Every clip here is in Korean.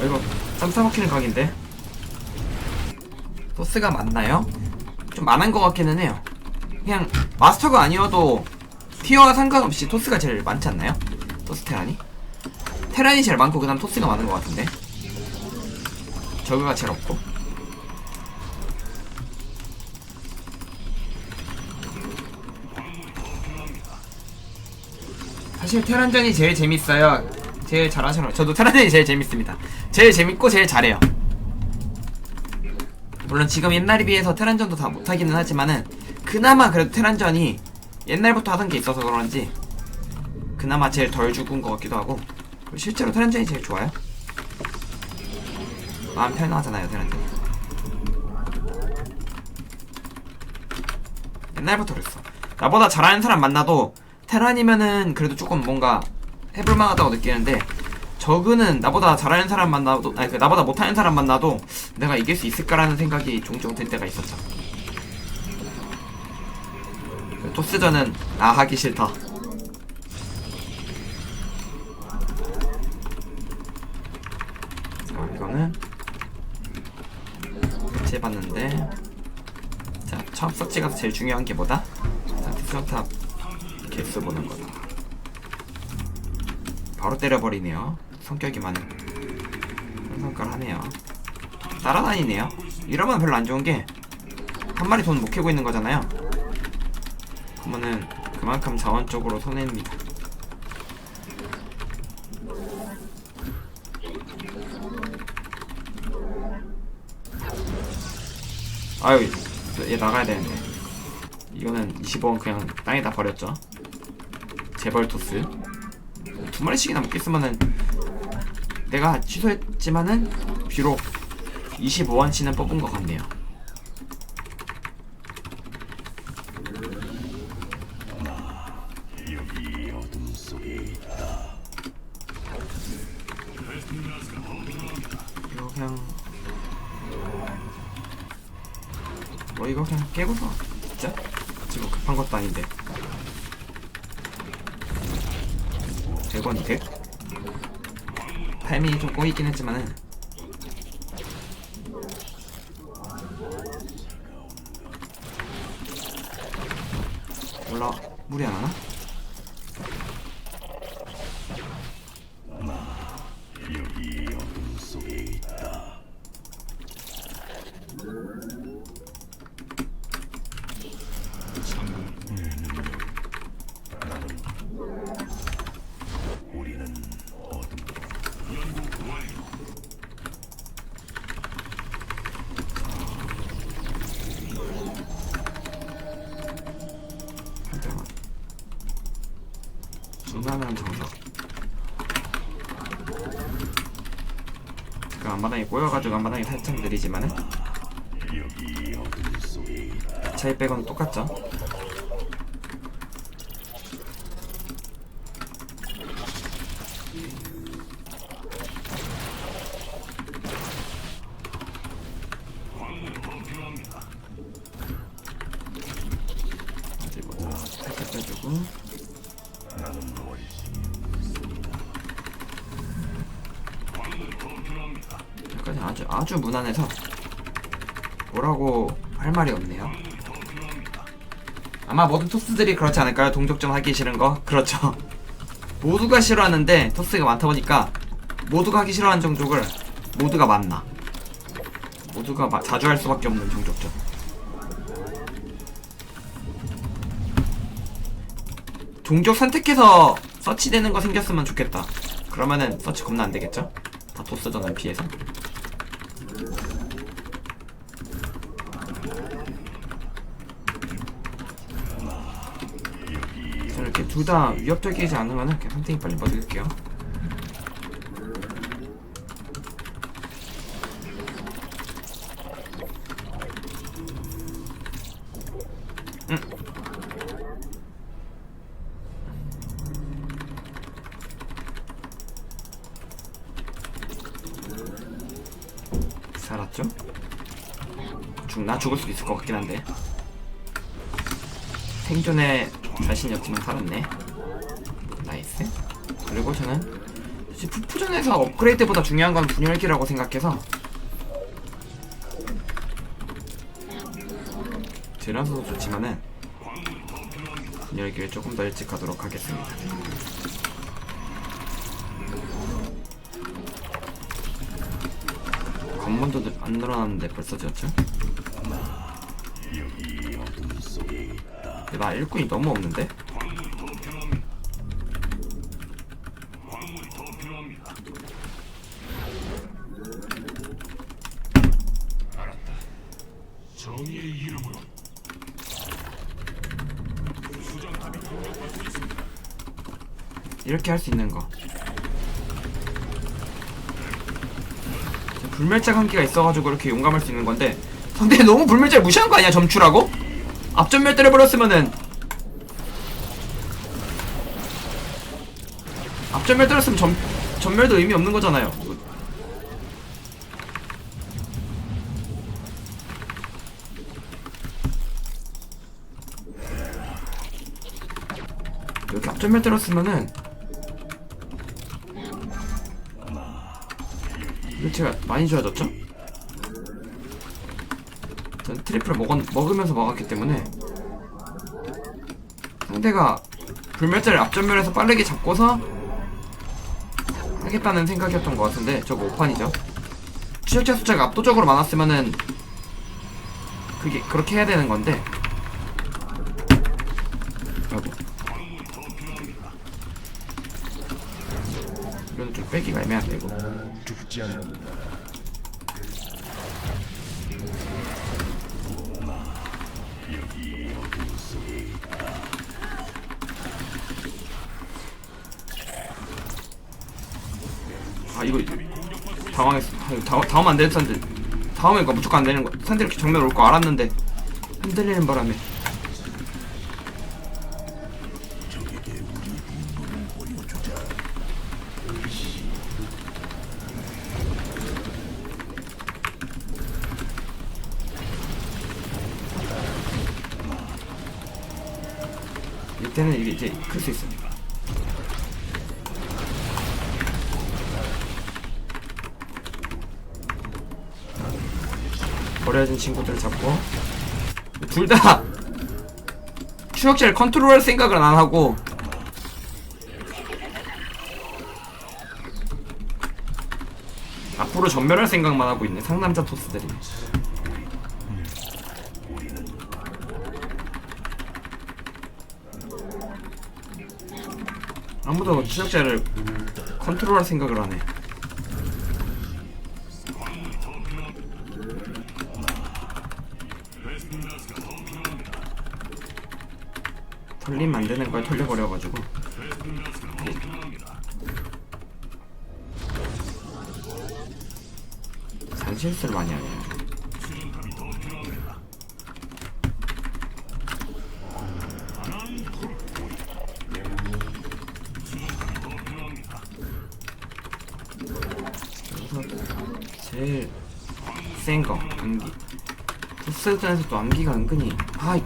어, 이거 쌈 싸먹히는 각인데 소스가 맞나요? 좀 많은 것 같기는 해요 그냥 마스터가 아니어도 티어와 상관없이 토스가 제일 많지 않나요? 토스 테란이? 테란이 제일 많고 그 다음 토스가 많은 것 같은데 저그가 제일 없고 사실 테란전이 제일 재밌어요 제일 잘하시는 저도 테란전이 제일 재밌습니다 제일 재밌고 제일 잘해요. 물론 지금 옛날에 비해서 테란전도 다 못하기는 하지만은 그나마 그래도 테란전이 옛날부터 하던 게 있어서 그런지 그나마 제일 덜 죽은 것 같기도 하고 실제로 테란전이 제일 좋아요. 마음 편하잖아요 테란전 옛날부터 그랬어. 나보다 잘하는 사람 만나도 테란이면은 그래도 조금 뭔가 해볼만하다고 느끼는데 저그는 나보다 잘하는 사람 만나도 아니 그 나보다 못하는 사람 만나도 내가 이길 수 있을까라는 생각이 종종 들 때가 있었죠. 그 토스전은 아 하기 싫다. 자 이거는 해봤는데 자 처음 서치 가서 제일 중요한 게 뭐다? 자 디스턴탑 개수 보는 거다. 바로 때려버리네요. 성격이 많은 그런 성깔 하네요. 따라다니네요. 이러면 별로 안 좋은 게 한 마리 돈 못 캐고 있는 거잖아요. 그러면은 그만큼 자원적으로 손해입니다. 아유, 얘 나가야 되는데. 이거는 20원 그냥 땅에다 버렸죠. 재벌 토스. 두 마리씩이나 먹겠으면은 내가 취소했지만은 비록 25원치는 뽑은 것 같네요 이거 그냥 뭐 이거 그냥 깨고서 진짜 지금 급한 것도 아닌데 100원 100? 발민이 좀 꼬이긴 했지만은 올라 무리 안 하나? 앞마당이 꼬여가지고 앞마당이 살짝 느리지만은. 차이 빼고는 똑같죠 아주 무난해서 뭐라고 할 말이 없네요. 아마 모든 토스들이 그렇지 않을까요? 동족전 하기 싫은 거? 그렇죠. 모두가 싫어하는데 토스가 많다 보니까 모두가 하기 싫어하는 종족을 모두가 만나. 모두가 마- 자주 할 수밖에 없는 종족전. 종족 선택해서 서치되는 거 생겼으면 좋겠다. 그러면은 서치 겁나 안 되겠죠? 다 토스전을 피해서. 자, 이렇게 둘 다 위협적이지 않으면은 그냥 선택이 빨리 먹을게요. 음. 죽을 수도 있을 것 같긴 한데 생존에 자신이 없지만 살았네 나이스 그리고 저는 이제 푸푸전에서 업그레이드보다 중요한 건 분열기라고 생각해서 제라서도 좋지만은 분열기를 조금 더 일찍 가도록 하겠습니다. 건물도 늘- 안 늘어났는데 벌써 지었죠? 근데 나 일꾼이 너무 없는데? 이렇게 할 수 있는 거. 불멸자 관계가 있어가지고 이렇게 용감할 수 있는 건데 상대 너무 불멸자를 무시한 거 아니야 점추라고? 앞전멸 때려버렸으면은 앞전멸 때렸으면 점, 전멸도 의미 없는 거잖아요 이렇게 앞전멸 때렸으면은 일체가 많이 좋아졌죠? 전 트리플을 먹 먹으면서 막았기 때문에 상대가 불멸자를 앞전멸에서 빠르게 잡고서 하겠다는 생각이었던 것 같은데 저거 5판이죠. 추적자 숫자가 압도적으로 많았으면은 그게 그렇게 해야 되는 건데 아 이거 당황했어. 아, 이거 다, 다음 안 되는 상대. 다음에 이거 무조건 안 되는 거. 상대 이렇게 정면 올 거 알았는데 흔들리는 바람에. 이때는 이게 이제 클 수 있어. 버려진 친구들 잡고. 둘 다 추적자를 컨트롤할 생각을 안 하고. 앞으로 전멸할 생각만 하고 있네. 상남자 토스들이. 아무도 추적자를 컨트롤할 생각을 안 해. 걸 털려버려가지고. 잔실수를 많이 하네요. 제일 센 거, 암기. 부스전에서 또 암기가 은근히, 아, 이-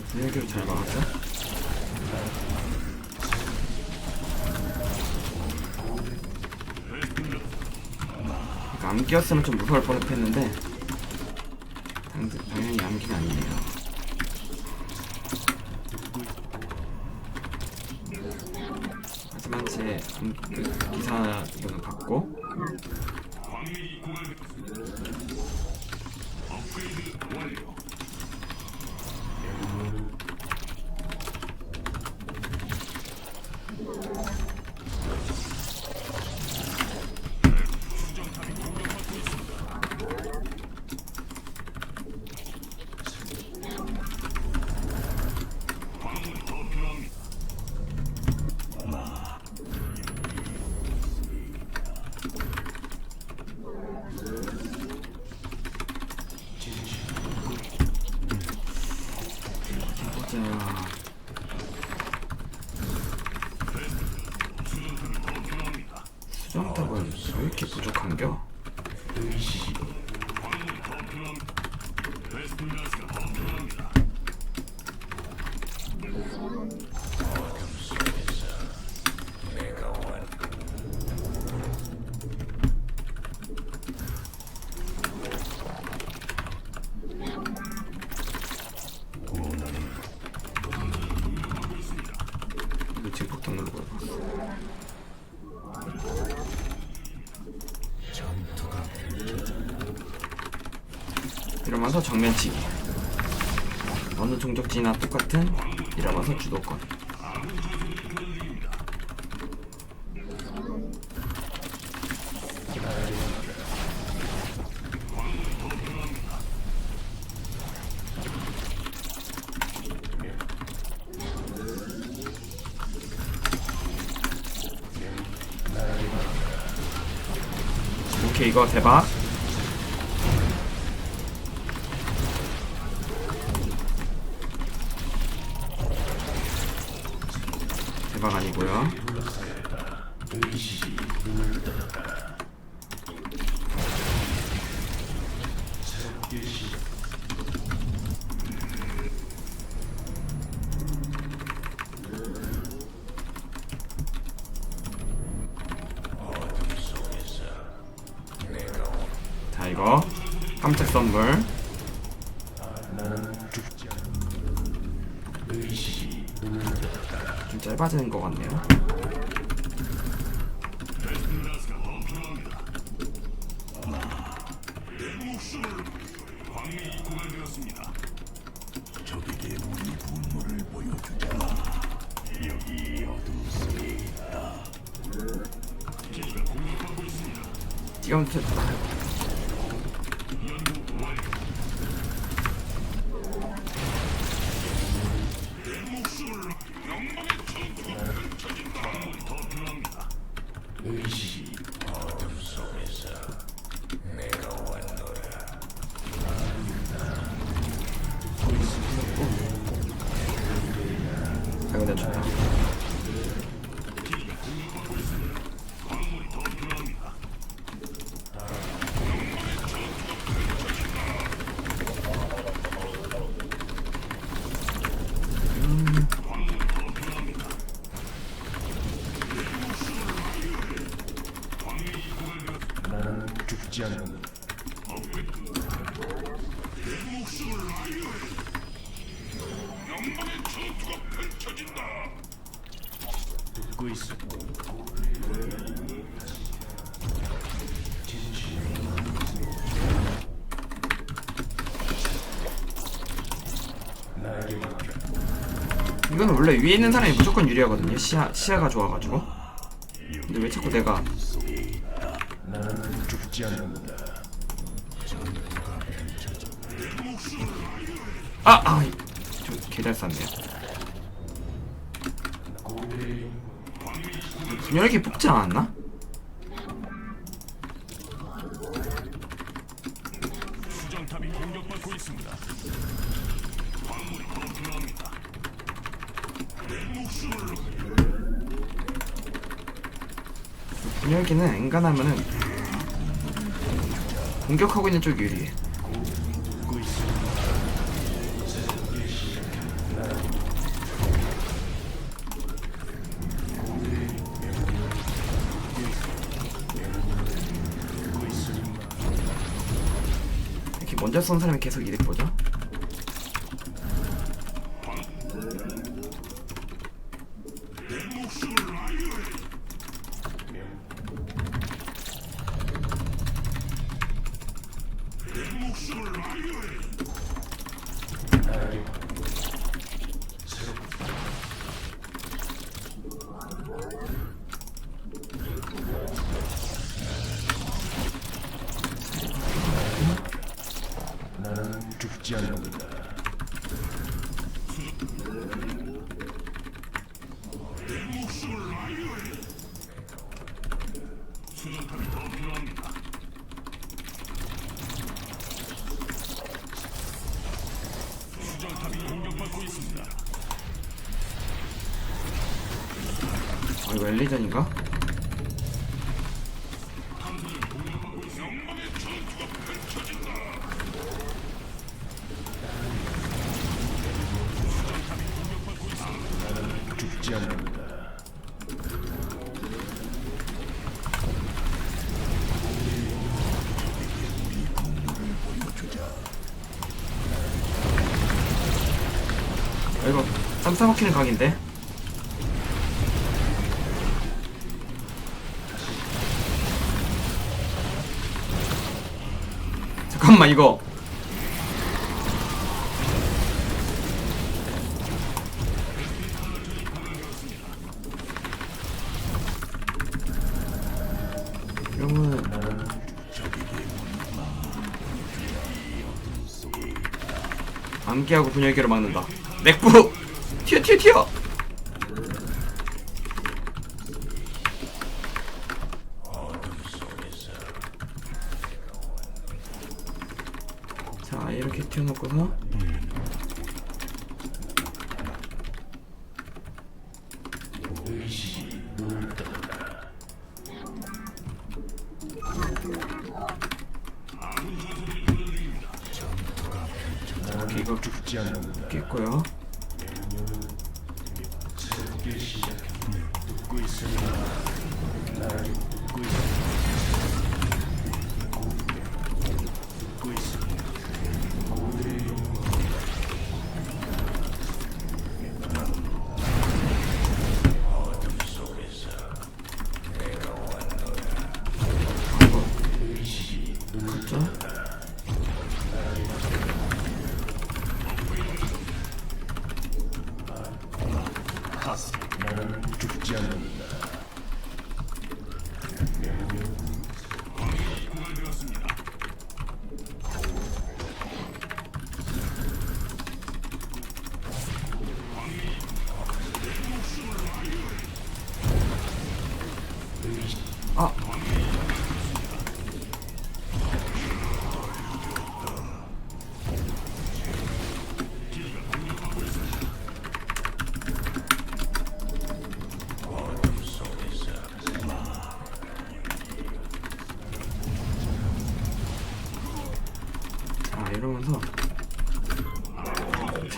분위기를 잘 막았죠? 그러니까 암기였으면 좀 무서울 뻔했는데 당, 당연히 암기가 아니네요. 하지만 제 암, 그 기사 이거는 받고 이러면서 정면치기. 어느 종족지나 똑같은 이러면서 주도권. 오케이 이거 대박 아니고요 자 이거 깜짝 선물 좀 짧아지는 것 같네요. 뛰어면 됐다 이건 원래 위에 있는 사람이 무조건 유리하거든요 시야, 시야가 좋아가지고 근데 왜 자꾸 내가. 아! 아! 좀 개잘 쌌네요 분열기 뽑지 않았나? 수정탑이 공격받고 있습니다. 분열기는 엔간하면은 공격하고 있는 쪽이 유리해. 이렇게 먼저 쏜 사람이 계속 이득 보죠 엘리전인가? 아, 이거 삼삼 먹히는 각인데? 잠깐만 이거. 암기하고 분열기로 막는다. 맥부 튀어 튀어 튀어 자 이렇게 튀어놓고서 이렇게 이거 죽지 않는다. 깼고요 새롭게 시작해. 듣고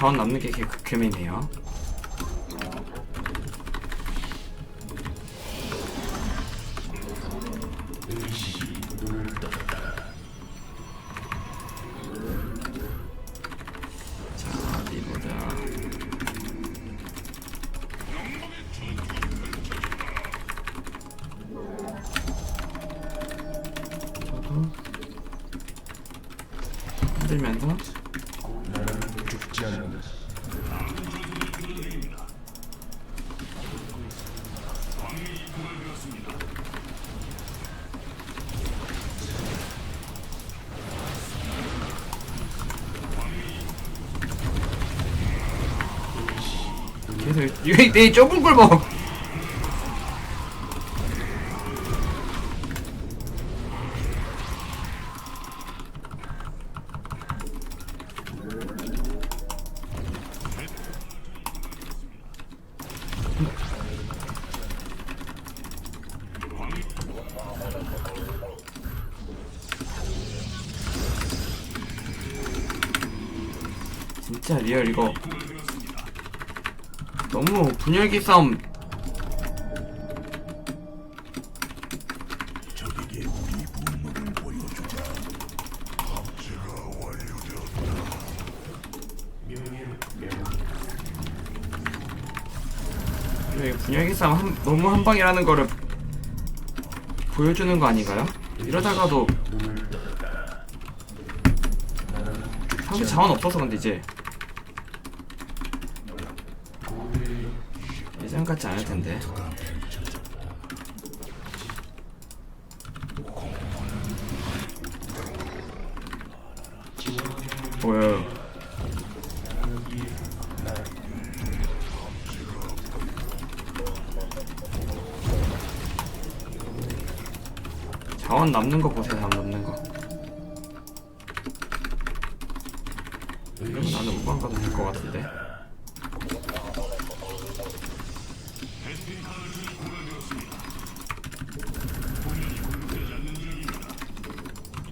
자원 남는 게 극혐이네요. 흔들면서 이거 내 좁은 꿀먹 진짜 리얼 이거 너무 분열기 싸움. 분열기 싸움 한, 너무 한방이라는 거를 보여주는 거 아닌가요? 이러다가도 상대 자원 없어서 근데 이제 고대의 예전 같지 않을 텐데 뭐야. 자원 남는 거 보세요 자원 남는 거 이러면 나는 우방 가도 될 것 같은데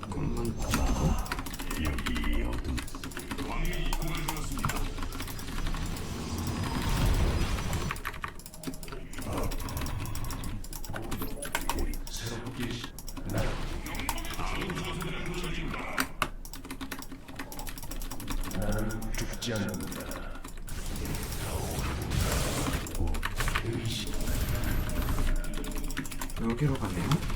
잠깐만 잡고 여기로 가네요.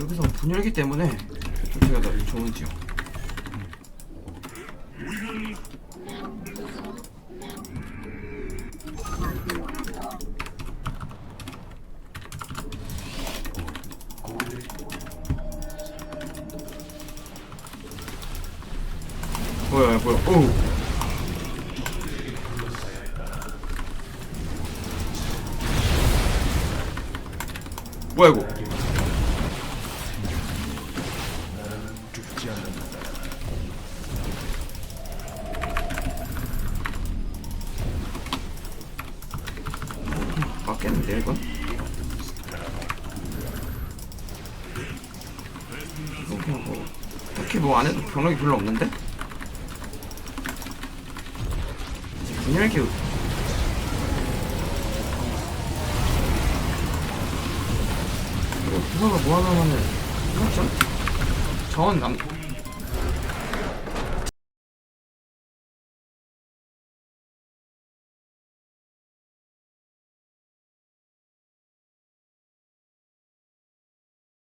여기서 분열기 때문에 좋게가 더 좋은지요. 맞겠는데 이건? 그냥 뭐 딱히 뭐 안해도 병력이 별로 없는데? 분열기 이거 부서가 모아놓으면은 그렇죠? 자원 남